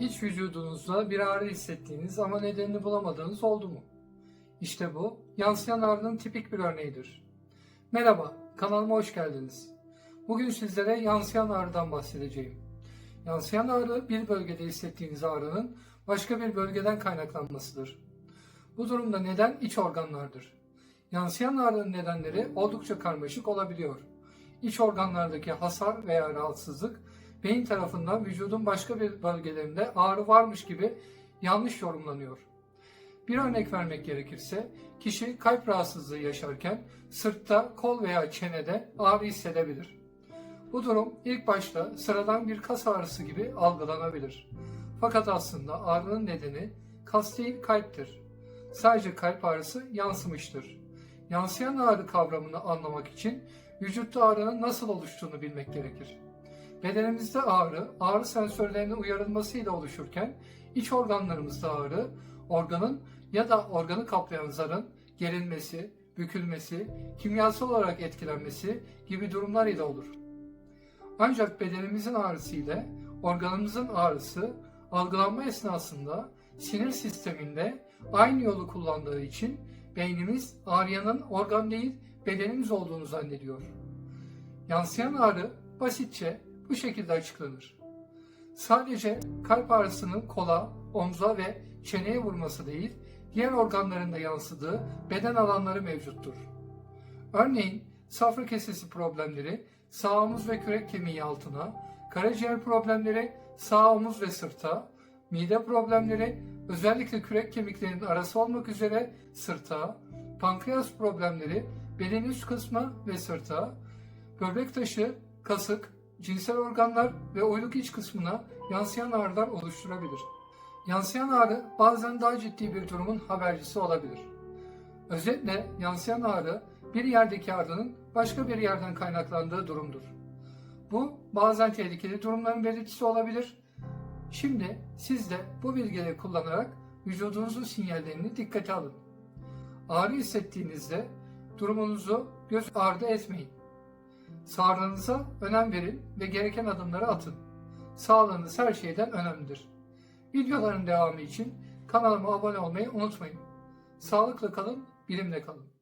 Hiç vücudunuzda bir ağrı hissettiğiniz ama nedenini bulamadığınız oldu mu? İşte bu, yansıyan ağrının tipik bir örneğidir. Merhaba, kanalıma hoş geldiniz. Bugün sizlere yansıyan ağrıdan bahsedeceğim. Yansıyan ağrı bir bölgede hissettiğiniz ağrının başka bir bölgeden kaynaklanmasıdır. Bu durumda neden iç organlardır. Yansıyan ağrının nedenleri oldukça karmaşık olabiliyor. İç organlardaki hasar veya rahatsızlık beyin tarafından vücudun başka bir bölgelerinde ağrı varmış gibi yanlış yorumlanıyor. Bir örnek vermek gerekirse kişi kalp rahatsızlığı yaşarken sırtta, kol veya çenede ağrı hissedebilir. Bu durum ilk başta sıradan bir kas ağrısı gibi algılanabilir. Fakat aslında ağrının nedeni kas değil kalptir. Sadece kalp ağrısı yansımıştır. Yansıyan ağrı kavramını anlamak için vücutta ağrının nasıl oluştuğunu bilmek gerekir. Bedenimizde ağrı, ağrı sensörlerinin uyarılmasıyla oluşurken iç organlarımızda ağrı, organın ya da organı kaplayan zarın gerilmesi, bükülmesi, kimyasal olarak etkilenmesi gibi durumlar ile olur. Ancak bedenimizin ağrısı ile organımızın ağrısı algılanma esnasında sinir sisteminde aynı yolu kullandığı için beynimiz ağrıyanın organ değil bedenimiz olduğunu zannediyor. Yansıyan ağrı basitçe bu şekilde açıklanır. Sadece kalp ağrısının kola, omza ve çeneye vurması değil, diğer organlarında yansıdığı beden alanları mevcuttur. Örneğin safra kesesi problemleri sağ omuz ve kürek kemiği altına, karaciğer problemleri sağ omuz ve sırta, mide problemleri özellikle kürek kemiklerinin arası olmak üzere sırta, pankreas problemleri belin üst kısmı ve sırta, böbrek taşı, kasık, cinsel organlar ve uyluk iç kısmına yansıyan ağrılar oluşturabilir. Yansıyan ağrı bazen daha ciddi bir durumun habercisi olabilir. Özetle yansıyan ağrı bir yerdeki ağrının başka bir yerden kaynaklandığı durumdur. Bu bazen tehlikeli durumların belirtisi olabilir. Şimdi siz de bu bilgileri kullanarak vücudunuzun sinyallerini dikkate alın. Ağrı hissettiğinizde durumunuzu göz ardı etmeyin. Sağlığınıza önem verin ve gereken adımları atın. Sağlığınız her şeyden önemlidir. Videoların devamı için kanalıma abone olmayı unutmayın. Sağlıklı kalın, bilimle kalın.